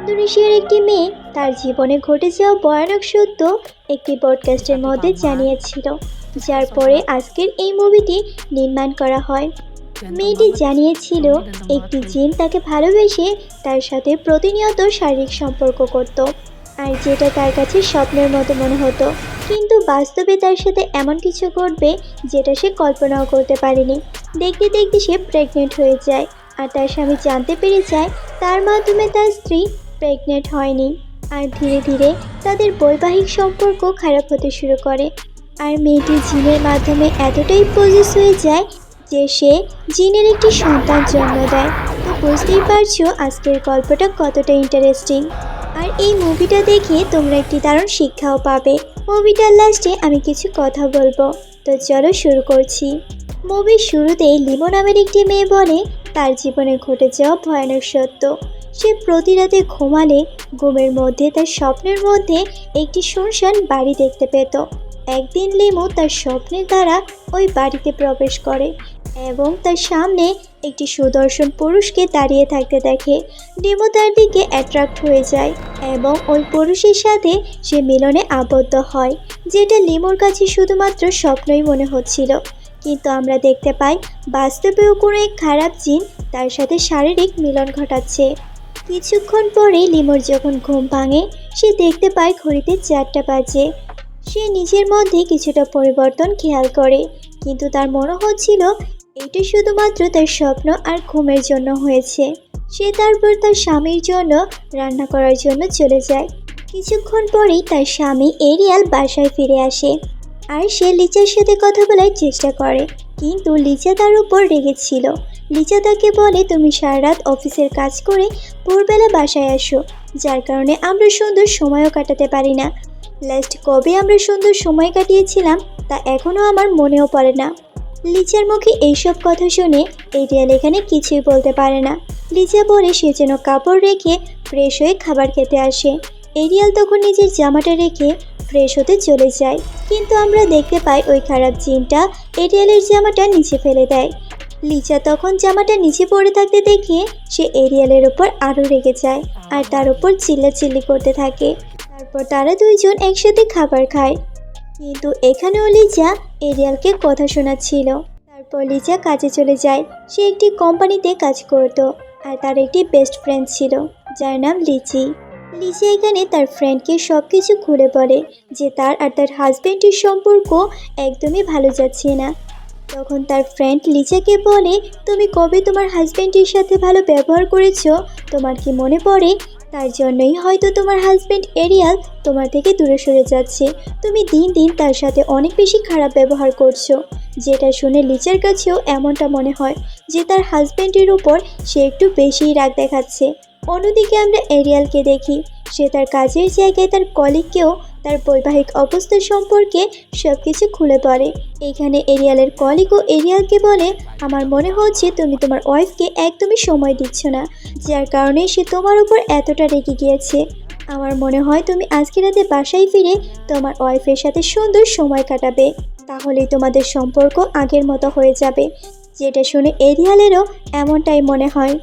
ইন্দোনেশিয়ার একটি মেয়ে, তার জীবনে ঘটে যাওয়া ভয়ানক সত্য একটি পডকাস্টের মধ্যে জানিয়েছিল, যার পরে আজকের এই মুভিটি নির্মাণ করা হয়। মেয়েটি জানিয়েছিল, একটি জিন তাকে ভালোবেসে তার সাথে প্রতিনিয়ত শারীরিক সম্পর্ক করত, আর যেটা তার কাছে স্বপ্নের মতো মনে হতো। কিন্তু বাস্তবে তার সাথে এমন কিছু ঘটবে যেটা সে কল্পনাও করতে পারেনি। দেখতে দেখতে সে প্রেগনেন্ট হয়ে যায়, আর তার স্বামী জানতে পেরে যায়, তার মাধ্যমে তার স্ত্রী প্রেগনেন্ট হয়নি। আর ধীরে ধীরে তাদের বৈবাহিক সম্পর্ক খারাপ হতে শুরু করে। আর মেয়েটি জিনের মাধ্যমে এতটাই পজিস হয়ে যায় যে সে জিনের একটি সন্তান জন্ম দেয়। তো বুঝতেই পারছ আজকের গল্পটা কতটা ইন্টারেস্টিং আর এই মুভিটা দেখে তোমরা একটি দারুণ শিক্ষাও পাবে। মুভিটার লাস্টে আমি কিছু কথা বলব। তো চলো শুরু করছি। মুভির শুরুতেই লিমো নামের একটি মেয়ে বলে, তার জীবনে ঘটে যাওয়া ভয়ানক সত্য। সে প্রতি রাতে ঘুমালে ঘুমের মধ্যে তার স্বপ্নের মধ্যে একটি শুনশান বাড়ি দেখতে পেত। একদিন লিমো তার স্বপ্নের দ্বারা ওই বাড়িতে প্রবেশ করে এবং তার সামনে একটি সুদর্শন পুরুষকে দাঁড়িয়ে থাকতে দেখে। লিমো তার দিকে অ্যাট্রাক্ট হয়ে যায় এবং ওই পুরুষের সাথে সে মিলনে আবদ্ধ হয়, যেটা লিমোর কাছে শুধুমাত্র স্বপ্নই মনে হচ্ছিল। কিন্তু আমরা দেখতে পাই বাস্তবেও কোনো এক খারাপ জিন তার সাথে শারীরিক মিলন ঘটাচ্ছে। কিছুক্ষণ পরে লিমোর যখন ঘুম ভাঙে, সে দেখতে পায় ঘড়িতে চারটা বাজে। সে নিজের মধ্যে কিছুটা পরিবর্তন খেয়াল করে, কিন্তু তার মনে হচ্ছিল এটা শুধুমাত্র তার স্বপ্ন আর ঘুমের জন্য হয়েছে। সে তারপর তার স্বামীর জন্য রান্না করার জন্য চলে যায়। কিছুক্ষণ পরেই তার স্বামী এরিয়াল বাসায় ফিরে আসে। আর সে লিচার সাথে কথা বলার চেষ্টা করে। কিন্তু লিচা তার উপর রেগেছিল লিচা তাকে বলে, তুমি সারা রাত অফিসের কাজ করে ভোরবেলা বাসায় আসো। যার কারণে আমরা সুন্দর সময়ও কাটাতে পারি না। লাস্ট কবে আমরা সুন্দর সময় কাটিয়েছিলাম, তা এখনও আমার মনেও পড়ে না। লিচার মুখে এইসব কথা শুনে এরিয়াল এখানে কিছুই বলতে পারে না। লিচা বলে, সে যেন কাপড় রেখে ফ্রেশ হয়ে খাবার খেতে আসে। এরিয়াল তখন নিজের জামাটা রেখে ফ্রেশ হতে চলে যায়। কিন্তু আমরা দেখতে পাই ওই খারাপ জিনটা এরিয়ালের জামাটা নিচে ফেলে দেয়। লিচা তখন জামাটা নিচে পড়ে থাকতে দেখে সে এরিয়ালের ওপর আরও রেগে যায় আর তার উপর চিল্লাচিল্লি করতে থাকে। তারপর তারা দুইজন একসাথে খাবার খায়। কিন্তু এখানেও লিজা এরিয়ালকে কথা শোনাচ্ছিল। তারপর লিজা কাজে চলে যায়। সে একটি কোম্পানিতে কাজ করত আর তার একটি বেস্ট ফ্রেন্ড ছিল, যার নাম লিচি। লিচি এখানে তার ফ্রেন্ডকে সব কিছু খুলে বলে যে তার আর তার হাজব্যান্ডের সম্পর্ক একদমই ভালো যাচ্ছে না। তখন তার ফ্রেন্ড লিচাকে বলে, তুমি কবে তোমার হাজব্যান্ডের সাথে ভালো ব্যবহার করেছ? তোমার কি মনে পড়ে? তার জন্যই হয়তো তোমার হাজব্যান্ড এরিয়াল তোমার থেকে দূরে সরে যাচ্ছে। তুমি দিন দিন তার সাথে অনেক বেশি খারাপ ব্যবহার করছ। যেটা শুনে লিচার কাছেও এমনটা মনে হয় যে তার হাজব্যান্ডের উপর সে একটু বেশিই রাগ দেখাচ্ছে। অন্যদিকে আমরা এরিয়ালকে দেখি। সে তার কাজের জায়গায় তার কলিগকেও তার বৈবাহিক অবস্থা সম্পর্কে সব কিছু খুলে পড়ে। এখানে এরিয়ালের কলিগ ও এরিয়ালকে বলে, আমার মনে হচ্ছে তুমি তোমার ওয়াইফকে একদমই সময় দিচ্ছ না, যার কারণে সে তোমার উপর এতটা রেগে গিয়েছে। আমার মনে হয় তুমি আজকে রাতে বাসায় ফিরে তোমার ওয়াইফের সাথে সুন্দর সময় কাটাবে। তাহলেই তোমাদের সম্পর্ক আগের মতো হয়ে যাবে। যেটা শুনে এরিয়ালেরও এমনটাই মনে হয়।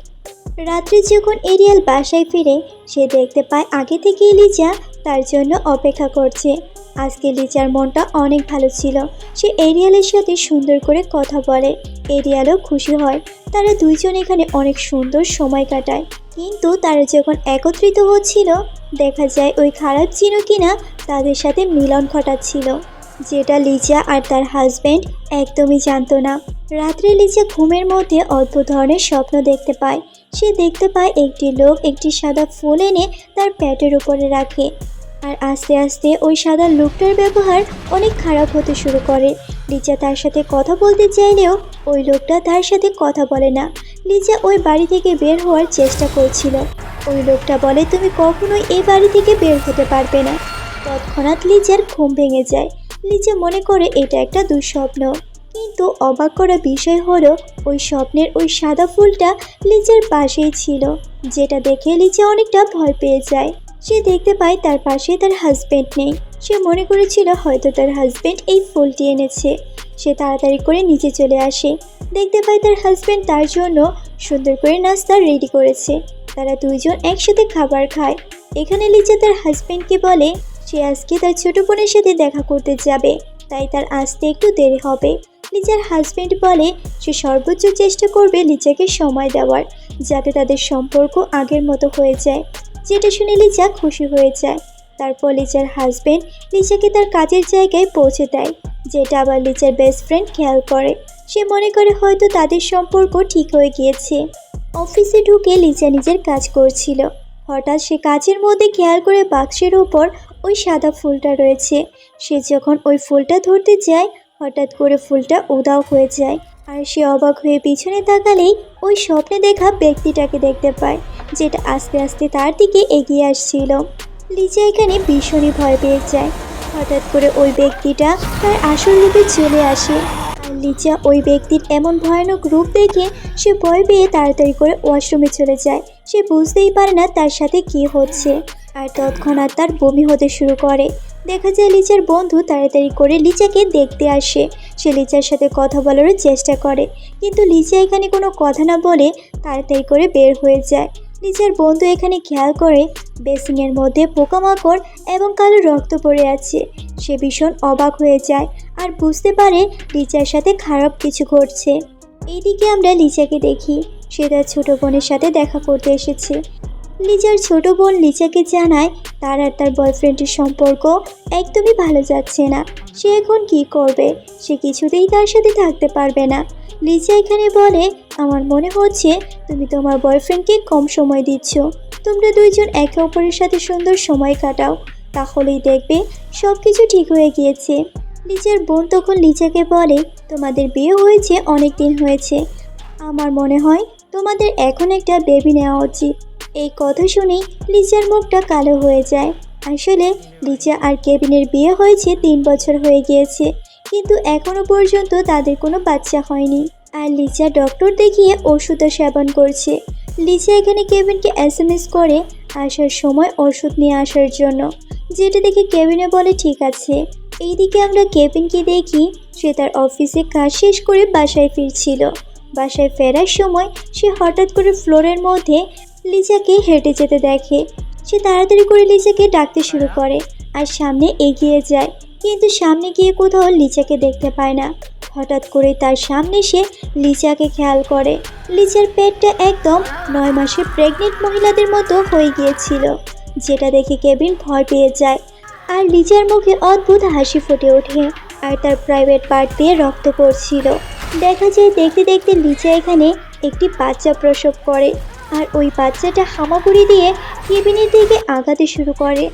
রাত্রে যখন এরিয়াল বাসায় ফিরে, সে দেখতে পায় আগে থেকেই লিজা তার জন্য অপেক্ষা করছে। আজকে লিজার মনটা অনেক ভালো ছিল। সে এরিয়ালের সাথে সুন্দর করে কথা বলে। এরিয়ালও খুশি হয়। তারা দুইজন এখানে অনেক সুন্দর সময় কাটায়। কিন্তু তারা যখন একত্রিত হচ্ছিল, দেখা যায় ওই খারাপ ছিল কিনা তাদের সাথে মিলন ঘটাচ্ছিল, যেটা লিজা আর তার হাজব্যান্ড একদমই জানতো না। রাত্রে লিজা ঘুমের মধ্যে অদ্ভুত ধরনের স্বপ্ন দেখতে পায়। সে দেখতে পায় একটি লোক একটি সাদা ফুল এনে তার প্যাটের উপরে রাখে। আর আস্তে আস্তে ওই সাদা লোকটার ব্যবহার অনেক খারাপ হতে শুরু করে। লিজা তার সাথে কথা বলতে চাইলেও ওই লোকটা তার সাথে কথা বলে না। লিজা ওই বাড়ি থেকে বের হওয়ার চেষ্টা করছিল। ওই লোকটা বলে, তুমি কখনোই এই বাড়ি থেকে বের হতে পারবে না। তৎক্ষণাৎ লিজার ঘুম ভেঙে যায়। লিজা মনে করে, এটা একটা দুঃস্বপ্ন। কিন্তু অবাক করা বিষয় হলো, ওই স্বপ্নের ওই সাদা ফুলটা লিজার পাশেই ছিল, যেটা দেখে লিজা অনেকটা ভয় পেয়ে যায়। সে দেখতে পায় তার পাশে তার হাজবেন্ড নেই। সে মনে করেছিল হয়তো তার হাজবেন্ড এই ফুলটি এনেছে। সে তাড়াতাড়ি করে নিচে চলে আসে। দেখতে পায় তার হাজবেন্ড তার জন্য সুন্দর করে নাস্তা রেডি করেছে। তারা দুইজন একসাথে খাবার খায়। এখানে লিজা তার হাজবেন্ডকে বলে, সে আজকে তার ছোট বোনের সাথে দেখা করতে যাবে, তাই তার আসতে একটু দেরি হবে। লিজার হাজবেন্ড বলে, সে সর্বোচ্চ চেষ্টা করবে লিজাকে সময় দেওয়ার, যাতে তাদের সম্পর্ক আগের মতো হয়ে যায়। যেটা শুনে লিজা খুশি হয়ে যায়। তারপর লিজার হাজবেন্ড লিজাকে তার কাজের জায়গায় পৌঁছে দেয়, যেটা আবার লিজার বেস্ট ফ্রেন্ড খেয়াল করে। সে মনে করে হয়তো তাদের সম্পর্ক ঠিক হয়ে গিয়েছে। অফিসে ঢুকে লিজা নিজের কাজ করছিল। হঠাৎ সে কাজের মধ্যে খেয়াল করে বাক্সের উপর ওই সাদা ফুলটা রয়েছে। সে যখন ওই ফুলটা ধরতে যায় হঠাৎ করে ফুলটা উদাও হয়ে যায় আর সে অবাক হয়ে পিছনে তাকালেই ওই স্বপ্নে দেখা ব্যক্তিটাকে দেখতে পায়, যেটা আস্তে আস্তে তার দিকে এগিয়ে আসছিল। লিজা এখানে ভীষণই ভয় পেয়ে যায়। হঠাৎ করে ওই ব্যক্তিটা তার আসল রূপে চলে আসে। লিজা ওই ব্যক্তির এমন ভয়ানক রূপ দেখে সে ভয় পেয়ে তাড়াতাড়ি করে ওয়াশরুমে চলে যায়। সে বুঝতেই পারে না তার সাথে কি হচ্ছে। আর তৎক্ষণাৎ তার বমি হতে শুরু করে। দেখা যায় লিজার বন্ধু তাড়াতাড়ি করে লিজাকে দেখতে আসে। সে লিজার সাথে কথা বলারও চেষ্টা করে। কিন্তু লিজা এখানে কোনো কথা না বলে তাড়াতাড়ি করে বের হয়ে যায়। লিজার বন্ধু এখানে খেয়াল করে বেসিনের মধ্যে পোকামাকড় এবং কালো রক্ত পড়ে আছে। সে ভীষণ অবাক হয়ে যায় আর বুঝতে পারে লিজার সাথে খারাপ কিছু ঘটছে। এইদিকে আমরা লিজাকে দেখি। সে তার ছোট বোনের সাথে দেখা করতে এসেছে। লিজার ছোট বোন লিজাকে জানায়, তার আর তার বয়ফ্রেন্ডের সম্পর্ক একদমই ভালো যাচ্ছে না। সে এখন কি করবে? সে কিছুতেই তার সাথে থাকতে পারবে না। লিজা এখানে বলে আমার মনে হচ্ছে তুমি তোমার বয়ফ্রেন্ডকে কম সময় দিচ্ছ। তোমরা দুইজন একে অপরের সাথে সুন্দর সময় কাটাও। তাহলেই দেখবে সব কিছু ঠিক হয়ে গিয়েছে। লিজার বোন তখন লিজাকে বলে, তোমাদের বিয়ে হয়েছে অনেক দিন হয়েছে। আমার মনে হয় তোমাদের এখন একটা বেবি নেওয়া উচিত। এই কথা শুনেই লিজার মুখটা কালো হয়ে যায়। আসলে লিজা আর কেবিনের বিয়ে হয়েছে তিন বছর হয়ে গিয়েছে, কিন্তু এখনও পর্যন্ত তাদের কোনো বাচ্চা হয়নি। আর লিজা ডক্টর দেখিয়ে ওষুধও সেবন করছে। লিজা এখানে কেবিনকে এস এম এস করে আসার সময় ওষুধ নিয়ে আসার জন্য। যেটা দেখে কেবিনে বলে, ঠিক আছে। এইদিকে আমরা কেবিনকে দেখি, সে তার অফিসে কাজ শেষ করে বাসায় ফিরছিল। বাসায় ফেরার সময় সে হঠাৎ করে ফ্লোরের মধ্যে লিজাকে হেঁটে যেতে দেখে। সে তাড়াতাড়ি করে লিজাকে ডাকতে শুরু করে আর সামনে এগিয়ে যায়। কিন্তু সামনে গিয়ে কোথাও লিচাকে দেখতে পায় না। হঠাৎ করে তার সামনে সে লিচাকে খেয়াল করে। লিচার পেটটা একদম নয় মাসে প্রেগনেন্ট মহিলাদের মতো হয়ে গিয়েছিল, যেটা দেখে কেবিন ভয় পেয়ে যায়। আর লিচার মুখে অদ্ভুত হাসি ফুটে ওঠে, আর তার প্রাইভেট পার্ট দিয়ে রক্ত পড়ছিল। দেখা যায় দেখতে দেখতে লিচা এখানে একটি বাচ্চা প্রসব করে, আর ওই বাচ্চাটা হামাগুড়ি দিয়ে কেবিনের দিকে আগাতে শুরু করে।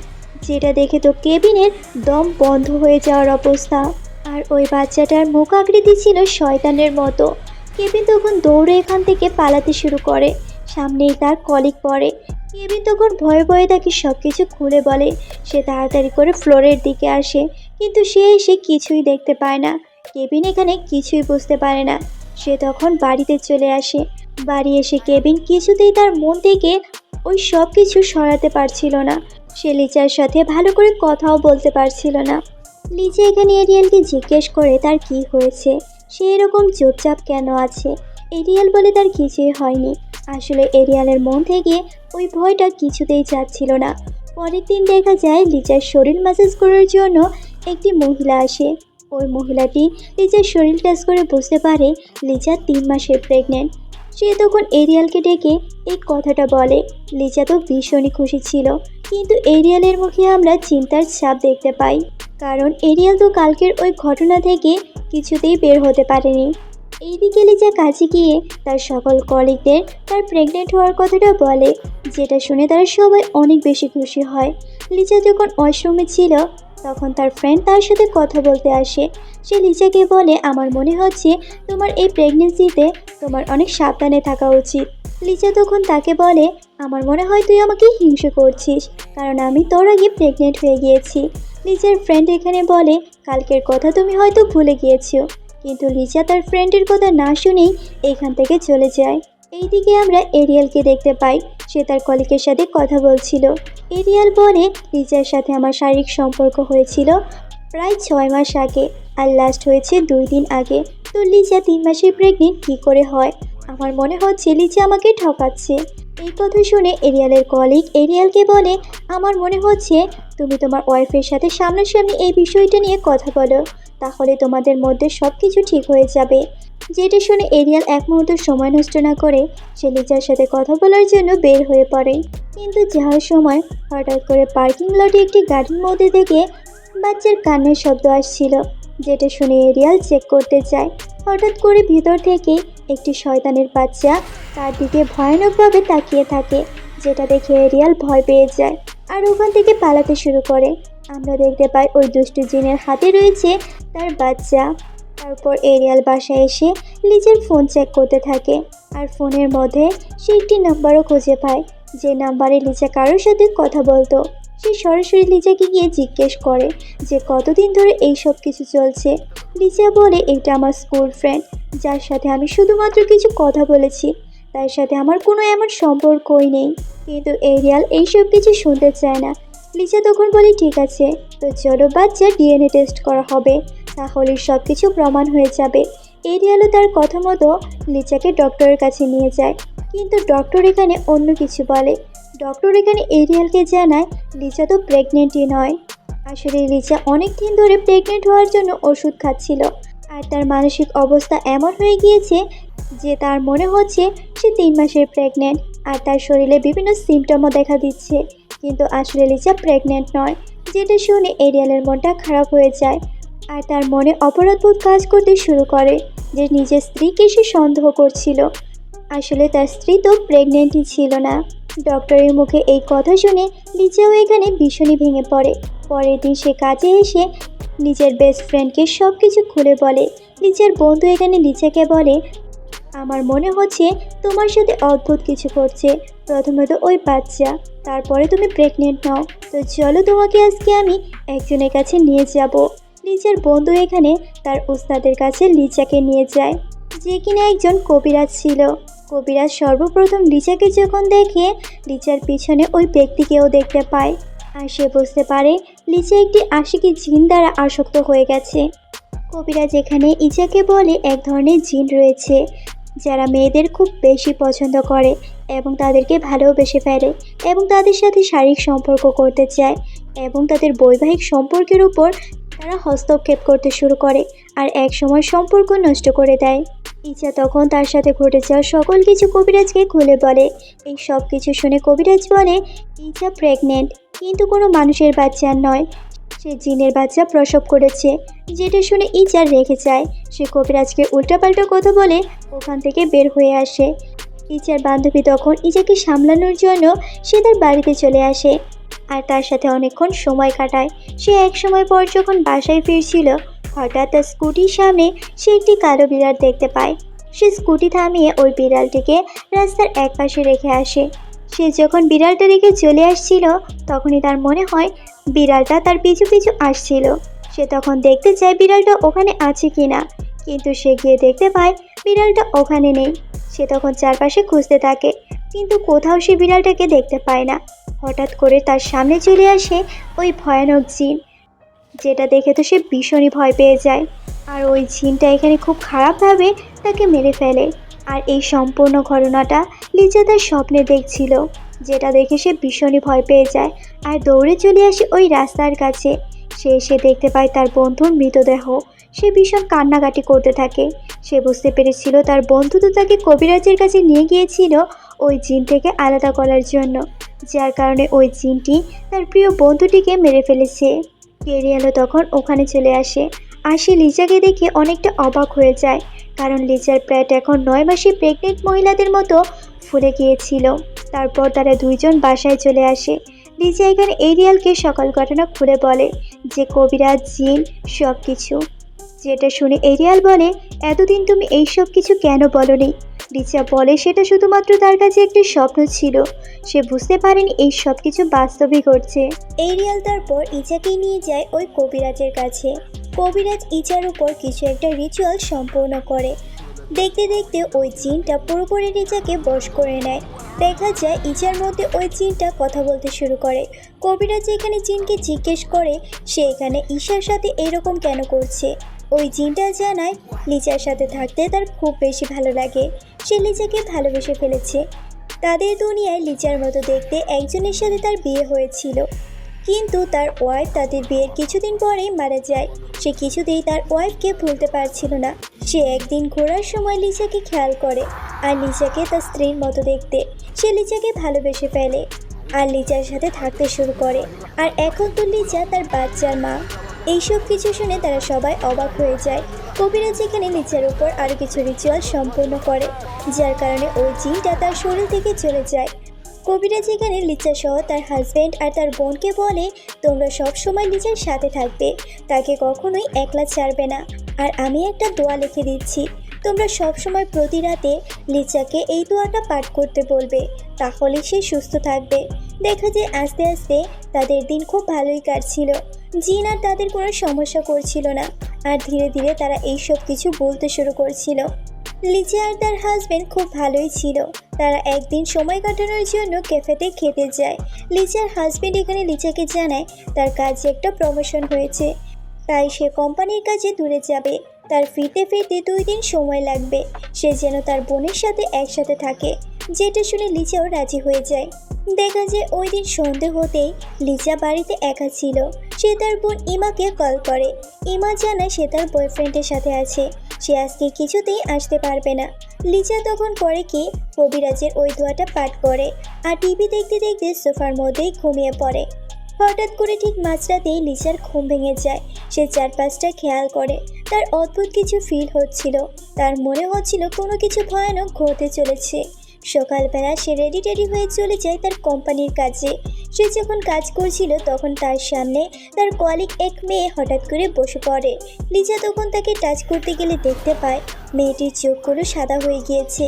যেটা দেখে তো কেবিনের দম বন্ধ হয়ে যাওয়ার অবস্থা। আর ওই বাচ্চাটার মুখ আকৃতি ছিল শয়তানের মতো। কেবিন তখন দৌড়ে এখান থেকে পালাতে শুরু করে। সামনেই তার কলিক পড়ে। কেবিন তখন ভয়ে ভয়ে তাকে সব কিছু খুলে বলে। সে তাড়াতাড়ি করে ফ্লোরের দিকে আসে, কিন্তু সে এসে কিছুই দেখতে পায় না। কেবিন এখানে কিছুই বুঝতে পারে না। সে তখন বাড়িতে চলে আসে। বাড়ি এসে কেবিন কিছুতেই তার মন থেকে ওই সব কিছু সরাতে পারছিল না। সে লিজার সাথে ভালো করে কথাও বলতে পারছিল না। লিজা এখানে এরিয়ালকে জিজ্ঞেস করে তার কি হয়েছে। সে এরকম চুপচাপ কেন আছে? এরিয়াল বলে তার কিছুই হয়নি। আসলে এরিয়ালের মন থেকে ওই ভয়টা কিছুতেই যাচ্ছিল না। পরের দিন দেখা যায় লিজার শরীর ম্যাসেজ করার জন্য একটি মহিলা আসে। ওই মহিলাটি লিজার শরীর টেস্ট করে বুঝতে পারে লিজা তিন মাসের প্রেগনেন্ট সে তখন এরিয়ালকে ডেকে এই কথাটা বলে। লিজা তো ভীষণই খুশি ছিল। কিন্তু এরিয়ালের মুখে আমরা চিন্তার ছাপ দেখতে পাই। কারণ এরিয়াল তো কালকের ওই ঘটনা থেকে কিছুতেই বের হতে পারেনি। এইদিকে লিজা কাছে গিয়ে তার সকল কলিগদের তার প্রেগনেন্ট হওয়ার কথাটা বলে, যেটা শুনে তারা সবাই অনেক বেশি খুশি হয়। লিজা যখন ওয়াশরুমে ছিল তখন তার ফ্রেন্ড তার সাথে কথা বলতে আসে। সে লিজাকে বলে, আমার মনে হচ্ছে তোমার এই প্রেগনেন্সিতে তোমার অনেক সাবধানে থাকা উচিত। লিজা তখন তাকে বলে, আমার মনে হয় তুই আমাকে হিংসে করছিস, কারণ আমি তোর আগে প্রেগনেন্ট হয়ে গিয়েছি। লিজার ফ্রেন্ড এখানে বলে, কালকের কথা তুমি হয়তো ভুলে গিয়েছো। কিন্তু লিজা তার ফ্রেন্ডের কথা না শুনেই এখান থেকে চলে যায়। এইদিকে আমরা এরিয়ালকে দেখতে পাই। সে তার কলিকের সাথে কথা বলছিল। এরিয়াল বলে লিজার সাথে আমার শারীরিক সম্পর্ক হয়েছিল প্রায় ছয় মাস আগে আর লাস্ট হয়েছে দুই দিন আগে। তো লিজা তিন মাসের প্রেগনেন্ট কী করে হয়? আমার মনে হচ্ছে লিজা আমাকে ঠকাচ্ছে। এই কথা শুনে এরিয়ালের কলিগ এরিয়ালকে বলে, আমার মনে হচ্ছে তুমি তোমার ওয়াইফের সাথে সামনাসামনি এই বিষয়টা নিয়ে কথা বলো। তাহলে তোমাদের মধ্যে সব কিছু ঠিক হয়ে যাবে। যেটা শুনে এরিয়াল এক মুহূর্ত সময় নষ্ট না করে সে লিজার সাথে কথা বলার জন্য বের হয়ে পড়ে। কিন্তু যাওয়ার সময় হঠাৎ করে পার্কিং লটে একটি গাড়ির মধ্যে থেকে বাচ্চার কান্নার শব্দ আসছিল, যেটা শুনে এরিয়াল চেক করতে চায়। হঠাৎ করে ভিতর থেকে একটি শয়তানের বাচ্চা তার দিকে ভয়ানকভাবে তাকিয়ে থাকে, যেটা দেখে এরিয়াল ভয় পেয়ে যায়। আর ওখান থেকে পালাতে শুরু করে। আমরা দেখতে পাই ওই দুষ্টু জিনের হাতে রয়েছে তার বাচ্চা। তারপর এরিয়াল বাসায় এসে লিজের ফোন চেক করতে থাকে আর ফোনের মধ্যে সে একটি নাম্বারও খুঁজে পায়। যে নাম্বারে লিজা কারোর সাথে কথা বলতো, সে সরাসরি লিজাকে গিয়ে জিজ্ঞেস করে যে কতদিন ধরে এই সব কিছু চলছে। লিজা বলে, এটা আমার স্কুল ফ্রেন্ড, যার সাথে আমি শুধুমাত্র কিছু কথা বলেছি। তার সাথে আমার কোনো এমন সম্পর্কই নেই। কিন্তু এরিয়াল এইসব কিছু শুনতে চায় না। লিজা তখন বলে, ঠিক আছে, তো চলো বাচ্চা ডিএনএ টেস্ট করা হবে। তাহলে সব কিছু প্রমাণ হয়ে যাবে। এরিয়ালও তার কথা মতো লিজাকে ডক্টরের কাছে নিয়ে যায়। কিন্তু ডক্টর এখানে অন্য কিছু বলে। ডক্টর এখানে এরিয়ালকে জানায় লিজা তো প্রেগনেন্টই নয়। আসলে লিজা অনেক দিন ধরে প্রেগনেন্ট হওয়ার জন্য ওষুধ খাচ্ছিল। আর তার মানসিক অবস্থা এমন হয়ে গিয়েছে যে তার মনে হচ্ছে সে তিন মাসের প্রেগনেন্ট আর তার শরীরে বিভিন্ন সিমটমও দেখা দিচ্ছে। কিন্তু আসলে লিজা প্রেগনেন্ট নয়, যেটা শুনে এরিয়ালের মনটা খারাপ হয়ে যায় আর তার মনে অপরাধবোধ কাজ করতে শুরু করে যে নিজের স্ত্রীকে সে সন্দেহ করছিল। আসলে তার স্ত্রী তো প্রেগনেন্টই ছিল না। ডক্টরের মুখে এই কথা শুনে লিজাও এখানে ভীষণই ভেঙে পড়ে। পরের দিন সে কাজে এসে নিজের বেস্ট ফ্রেন্ডকে সব কিছু খুলে বলে। লিজার বন্ধু এখানে লিজাকে বলে আমার মনে হচ্ছে তোমার সাথে অদ্ভুত কিছু করছে। প্রথমে তো ওই বাচ্চা, তারপরে তুমি প্রেগনেন্ট নাও। তো চলো তোমাকে আজকে আমি একজনের কাছে নিয়ে যাব। লিজার বন্ধু এখানে তার উস্তাদের কাছে লিজাকে নিয়ে যায়, যে কিনা একজন কবিরাজ ছিল। কবিরাজ সর্বপ্রথম লিজাকে যখন দেখে, লিজার পিছনে ওই ব্যক্তিকেও দেখতে পায়। আর সে বুঝতে পারে লিজা একটি আশিকি জিন দ্বারা আসক্ত হয়ে গেছে। কবিরাজ এখানে ইজাকে বলে এক ধরনের জিন রয়েছে। যারা মেয়েদের খুব বেশি পছন্দ করে এবং তাদেরকে ভালোবেসে ফেলে এবং তাদের সাথে শারীরিক সম্পর্ক করতে চায় এবং তাদের বৈবাহিক সম্পর্কের উপর তারা হস্তক্ষেপ করতে শুরু করে আর এক সময় সম্পর্ক নষ্ট করে দেয়। ইচ্ছা তখন তার সাথে ঘটে যাওয়া সকল কিছু কবিরাজকে খুলে বলে। এই সব কিছু শুনে কবিরাজ বলে ইচ্ছা প্রেগনেন্ট কিন্তু কোনো মানুষের বাচ্চা নয়। সে জিনের বাচ্চা প্রসব করেছে। যেটা শুনে ইচার রেখে যায়। সে কবিরাজকে উল্টাপাল্টা কথা বলে ওখান থেকে বের হয়ে আসে। ইচার বান্ধবী তখন ইজাকে সামলানোর জন্য সে তার বাড়িতে চলে আসে আর তার সাথে অনেকক্ষণ সময় কাটায়। সে এক সময় পর যখন বাসায় ফিরছিল, হঠাৎ তার স্কুটির সামনে সে একটি কালো বিড়াল দেখতে পায়। সে স্কুটি থামিয়ে ওই বিড়ালটিকে রাস্তার এক পাশে রেখে আসে। সে যখন বিড়ালটা রেখে চলে আসছিল, তখনই তার মনে হয় বিড়ালটা তার পিছু পিছু আসছিল। সে তখন দেখতে চায় বিড়ালটা ওখানে আছে কি না কিন্তু সে গিয়ে দেখতে পায় বিড়ালটা ওখানে নেই। সে তখন চারপাশে খুঁজতে থাকে, কিন্তু কোথাও সে বিড়ালটাকে দেখতে পায় না। হঠাৎ করে তার সামনে চলে আসে ওই ভয়ানক জিন, যেটা দেখে তো সে ভীষণই ভয় পেয়ে যায়। আর ওই জিনটা এখানে খুব খারাপভাবে তাকে মেরে ফেলে। আর এই সম্পূর্ণ ঘটনাটা লিজা তার স্বপ্নে দেখছিল। যেটা দেখে সে ভীষণই ভয় পেয়ে যায়। আর দৌড়ে চলে আসে ওই রাস্তার কাছে। সে এসে দেখতে পায় তার বন্ধুর মৃতদেহ। সে ভীষণ কান্নাকাটি করতে থাকে। সে বুঝতে পেরেছিল তার বন্ধু তো তাকে কবিরাজের কাছে নিয়ে গিয়েছিল ওই জিন থেকে আলাদা করার জন্য। যার কারণে ওই জিনটি তার প্রিয় বন্ধুটিকে মেরে ফেলেছে। কেরিয়ালো তখন ওখানে চলে আসে। সে লিজাকে দেখে অনেকটা অবাক হয়ে যায়, কারণ লিজার প্যাট এখন নয় মাসে প্রেগনেন্ট মহিলাদের মতো ফুলে গিয়েছিল। তারপর তারা দুইজন বাসায় চলে আসে। লিজা এখানে এরিয়ালকে সকল ঘটনা খুলে বলে যে কবিরাজ, জিন সব কিছু যেটা শুনে এরিয়াল বলে, এতদিন তুমি এই সব কিছু কেন বলনি? লিজা বলে, সেটা শুধুমাত্র তার কাছে একটি স্বপ্ন ছিল। সে বুঝতে পারেনি এই সব কিছু বাস্তবিক ঘটছে। এরিয়াল তারপর ইচাকে নিয়ে যায় ওই কবিরাজের কাছে। কবিরাজ ইচার উপর কিছু একটা রিচুয়াল সম্পূর্ণ করে। দেখতে দেখতে ওই জিনটা পুরোপুরি রিচাকে বশ করে নেয়। দেখা যায় ইচার মধ্যে ওই জিনটা কথা বলতে শুরু করে। কবিরাজ এখানে জিনকে জিজ্ঞেস করে, সে এখানে ঈশার সাথে এরকম কেন করছে? ওই জিনটা জানায় লিজার সাথে থাকতে তার খুব বেশি ভালো লাগে। সে লিজাকে ভালোবেসে ফেলেছে। তাদের দুনিয়ায় লিচার মতো দেখতে একজনের সাথে তার বিয়ে হয়েছিল। কিন্তু তার ওয়াইফ তাদের বিয়ের কিছুদিন পরেই মারা যায়। সে কিছুতেই তার ওয়াইফকে ভুলতে পারছিল না। সে একদিন ঘোরার সময় লিচাকে খেয়াল করে আর লিচাকে তার স্ত্রীর মতো দেখতে। সে লিচাকে ভালোবেসে ফেলে। আর লিচার সাথে থাকতে শুরু করে। আর এখন তো লিচা তার বাচ্চার মা। এইসব কিছু শুনে তারা সবাই অবাক হয়ে যায়। কবিরাজ যেখানে লিচার উপর আরও কিছু রিচুয়াল সম্পন্ন করে, যার কারণে ওই জিনটা তার শরীর থেকে চলে যায়। কবিরাজ এখানে লিচা সহ তার হাজব্যান্ড আর তার বোনকে বলে, তোমরা সব সময় লিচার সাথে থাকবে, তাকে কখনোই একলা ছাড়বে না। আর আমি একটা দোয়া লিখে দিচ্ছি, তোমরা সব সময় প্রতি রাতে লিচাকে এই দোয়াটা পাঠ করতে বলবে তাহলে সে সুস্থ থাকবে। দেখা যায় আস্তে আস্তে তাদের দিন খুব ভালোই কাটছিল। জিন আর তাদের কোনো সমস্যা করছিল না, আর ধীরে ধীরে তারা এইসব কিছু বলতে শুরু করছিল। লিচা আর তার হাজবেন্ড খুব ভালোই ছিল। তারা একদিন সময় কাটানোর জন্য ক্যাফেতে খেতে যায়। লিচার হাজবেন্ড এখানে লিচাকে জানায়, তার কাজে একটা প্রমোশন হয়েছে। তাই সে কোম্পানির কাজে দূরে যাবে। তার ফিরতে ফিরতে দুই দিন সময় লাগবে। সে যেন তার বোনের সাথে একসাথে থাকে। যেটা শুনে লিচাও রাজি হয়ে যায়। দেখা যায় ওই দিন সন্ধে হতেই লিজা বাড়িতে একা ছিল। সে তার বোন ইমাকে কল করে। ইমা জানায় সে তার বয়ফ্রেন্ডের সাথে আছে। সে আজকে কিছুতেই আসতে পারবে না। লিজা তখন করে কি কবিরাজের ওই দোয়াটা পাঠ করে আর টিভি দেখতে দেখতে সোফার মধ্যেই ঘুমিয়ে পড়ে। হঠাৎ করে ঠিক মাঝরাতেই লিচার ঘুম ভেঙে যায়। সে চারপাশটা খেয়াল করে। তার অদ্ভুত কিছু ফিল হচ্ছিল। তার মনে হচ্ছিল কোনো কিছু ভয়ানক ঘটতে চলেছে। সকালবেলা সে রেডি টেডি হয়ে চলে যায় তার কোম্পানির কাজে। সে যখন কাজ করছিল তখন তার সামনে তার কলিগ এক মেয়ে হঠাৎ করে বসে পড়ে। লিজা তখন তাকে টাচ করতে গেলে দেখতে পায়, মেয়েটির চোখগুলো সাদা হয়ে গিয়েছে।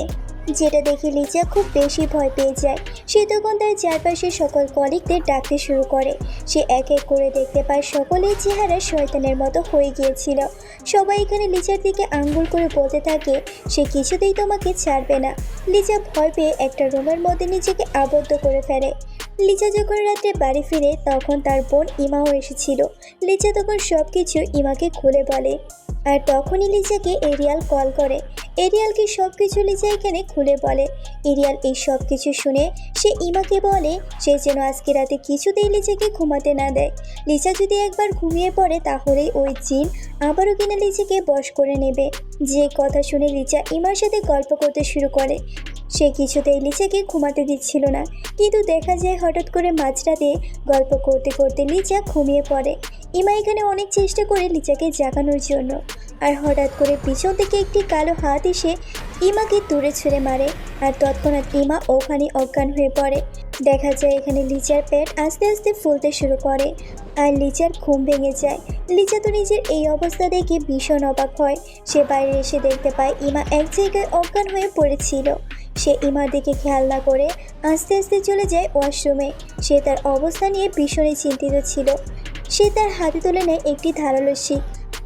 যেটা দেখে লিজা খুব বেশি ভয় পেয়ে যায়। সে তখন তার চারপাশের সকল কলিকদের ডাকতে শুরু করে। সে এক এক করে দেখতে পায় সকলের চেহারা শয়তানের মতো হয়ে গিয়েছিল। সবাই এখানে লিজার দিকে আঙ্গুল করে বলতে থাকে, সে কিছুতেই তোমাকে ছাড়বে না। লিজা ভয় পেয়ে একটা রুমের মধ্যে নিজেকে আবদ্ধ করে ফেলে। লিজা যখন রাত্রে বাড়ি ফিরে, তখন তার বোন ইমাও এসেছিল। লিজা তখন সব কিছু ইমাকে খুলে বলে আর তখনই লিজাকে এরিয়াল কল করে। এরিয়ালকে সব কিছু লিজা এখানে খুলে বলে। এরিয়াল এই সব কিছু শুনে সে ইমাকে বলে সে যেন আজকে রাতে কিছুতেই লিজাকে ঘুমাতে না দেয়। লিজা যদি একবার ঘুমিয়ে পড়ে তাহলেই ওই জিন আবারও কিনা লিজাকে বশ করে নেবে। যে কথা শুনে লিজা ইমার সাথে গল্প করতে শুরু করে। সে কিছুতেই লিচাকে ঘুমাতে দিচ্ছিল না। কিন্তু দেখা যায় হঠাৎ করে মাঝরাতে গল্প করতে করতে লিজা ঘুমিয়ে পড়ে। ইমা এখানে অনেক চেষ্টা করে লিচাকে জাগানোর জন্য। আর হঠাৎ করে পিছন থেকে একটি কালো হাত এসে ইমাকে দূরে ছুঁড়ে মারে। আর তৎক্ষণাৎ ইমা ওখানে অজ্ঞান হয়ে পড়ে। দেখা যায় এখানে লিচার পেট আস্তে আস্তে ফুলতে শুরু করে আর লিচার ঘুম ভেঙে যায়। লিচা তো নিজের এই অবস্থা দেখে ভীষণ অবাক হয়। সে বাইরে এসে দেখতে পায় ইমা এক জায়গায় অজ্ঞান হয়ে পড়েছিল। সে ইমার দিকে খেয়াল না করে আস্তে আস্তে চলে যায় ওয়াশরুমে। সে তার অবস্থা নিয়ে ভীষণই চিন্তিত ছিল। সে তার হাতে তুলে নেয় একটি ধারালো শিক।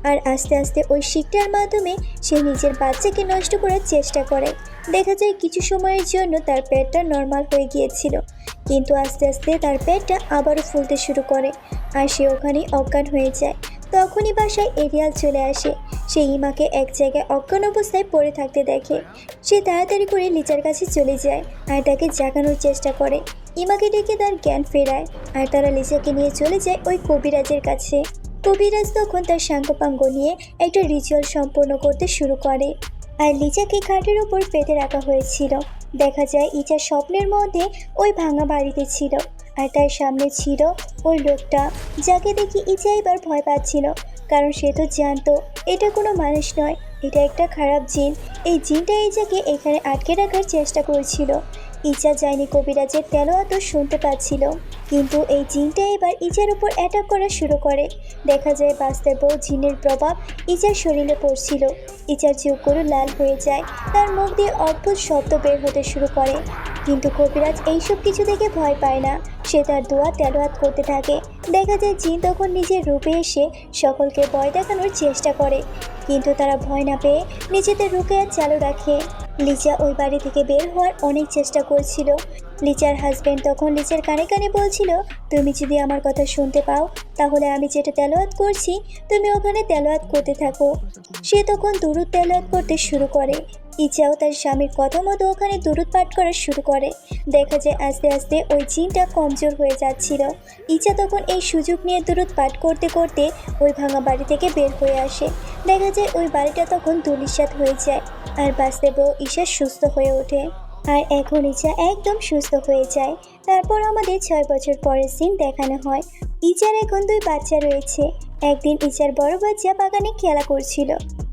আর আস্তে আস্তে ওই শিকটার মাধ্যমে সে নিজের বাচ্চাকে নষ্ট করার চেষ্টা করে। দেখা যায় কিছু সময়ের জন্য তার পেটটা নর্মাল হয়ে গিয়েছিল, কিন্তু আস্তে আস্তে তার পেটটা আবারও ফুলতে শুরু করে আর সে ওখানেই অজ্ঞান হয়ে যায়। তখনই বাসায় এরিয়াল চলে আসে। সে ইমাকে এক জায়গায় অজ্ঞান অবস্থায় পড়ে থাকতে দেখে। সে তাড়াতাড়ি করে লিচার কাছে চলে যায় আর তাকে জাগানোর চেষ্টা করে। ইমাকে ডেকে তার জ্ঞান ফেরায় আর তারা লিচাকে নিয়ে চলে যায় ওই কবিরাজের কাছে। কবিরাজ তখন তার সাঙ্গপাঙ্গ নিয়ে একটা রিচুয়াল সম্পূর্ণ করতে শুরু করে। আর লিচাকে খাটের উপর পেতে রাখা হয়েছিল। দেখা যায় ইচা স্বপ্নের মধ্যে ওই ভাঙা বাড়িতে ছিল। আর তার সামনে ছিল ওই লোকটা, যাকে দেখে ইচা এবার ভয় পাচ্ছিল। কারণ সে তো জানতো, এটা কোনো মানুষ নয়, এটা একটা খারাপ জিন। এই জিনটা ইজাকে এখানে আটকে রাখার চেষ্টা করছিল। ইচা যায়নি কবিরাজের এত শুনতে পাচ্ছিল। কিন্তু এই জিনটা এবার ইচার উপর অ্যাটাক করা শুরু করে। দেখা যায় বাস্তব জিনের প্রভাব ইচার শরীরে পড়ছিল। ইচার চোখগুলো লাল হয়ে যায়, তার মুখ দিয়ে অদ্ভুত শব্দ বের হতে শুরু করে। কিন্তু কবিরাজ এইসব কিছু দেখে ভয় পায় না। সে তার দোয়া তেলোয়াত করতে থাকে। দেখা যায় জিন তখন নিজের রূপে এসে সকলকে ভয় দেখানোর চেষ্টা করে। কিন্তু তারা ভয় না পেয়ে নিজেদের রূপে চালু রাখে। লিচা ওই বাড়ি থেকে বের হওয়ার অনেক চেষ্টা করছিল। লিচার হাজবেন্ড তখন লিচার কানে কানে বলছিল, তুমি যদি আমার কথা শুনতে পাও, তাহলে আমি যেটা তেলোয়াত করছি, তুমি ওখানে তেলোয়াত করতে থাকো। সে তখন দুরুদ তেলোয়াত করতে শুরু করে। ইচ্ছাও তার স্বামীর কথা মতো ওখানে দূরত পাঠ করা শুরু করে। দেখা যায় আস্তে আস্তে ওই জিনটা কমজোর হয়ে যাচ্ছিল। ইচ্ছা তখন এই সুযোগ নিয়ে দূরত পাঠ করতে করতে ওই ভাঙা বাড়ি থেকে বের হয়ে আসে। দেখা যায় ওই বাড়িটা তখন দুলিশাত হয়ে যায় আর বাস্তবেও ঈশা সুস্থ হয়ে ওঠে। আর এখন ইচ্ছা একদম সুস্থ হয়ে যায়। তারপর আমাদের ছয় বছর পরের সিন দেখানো হয়। ইচার এখন দুই বাচ্চা রয়েছে। একদিন ইচার বড় বাচ্চা বাগানে খেলা করছিল।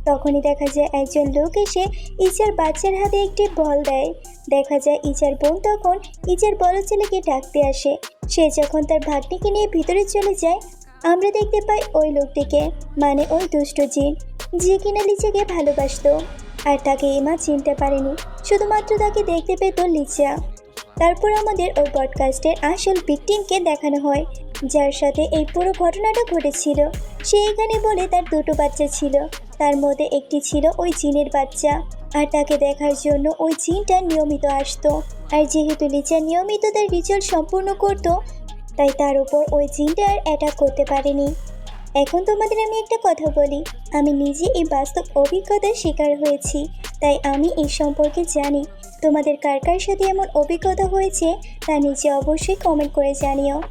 তখনই দেখা যায় একজন লোক এসে ইচার বাচ্চার হাতে একটি বল দেয়। দেখা যায় ইচার বোন তখন ইচার বড় ছেলেকে ডাকতে আসে। সে যখন তার ভাগ্নিকে নিয়ে ভিতরে চলে যায়, আমরা দেখতে পাই ওই লোকটিকে মানে ওই দুষ্ট জিন। যে কিনা লিচাকে ভালোবাসতো। আর তাকে এমা চিনতে পারেনি। শুধুমাত্র তাকে দেখতে পেত লিচা। তারপর আমাদের ওই পডকাস্টের আসল ভিকটিমকে দেখানো হয়, যার সাথে এই পুরো ঘটনাটা ঘটেছিল। সে এখানে বলে তার দুটো বাচ্চা ছিল। তার মধ্যে একটি ছিল ওই জিনের বাচ্চা, আর তাকে দেখার জন্য ওই জিনটা নিয়মিত আসতো। আর যেহেতু লিচা নিয়মিত তার রিচুয়াল সম্পূর্ণ করতো, তাই তার উপর ওই জিনটা আর অ্যাটাক করতে পারেনি। এখন তোমাদের আমি একটা কথা বলি। আমি নিজে এই বাস্তব অভিজ্ঞতার শিকার হয়েছি। তাই আমি এই সম্পর্কে জানি। তোমাদের কার কার সাথে এমন অভিজ্ঞতা হয়েছে, তা নিজে অবশ্যই কমেন্ট করে জানিও।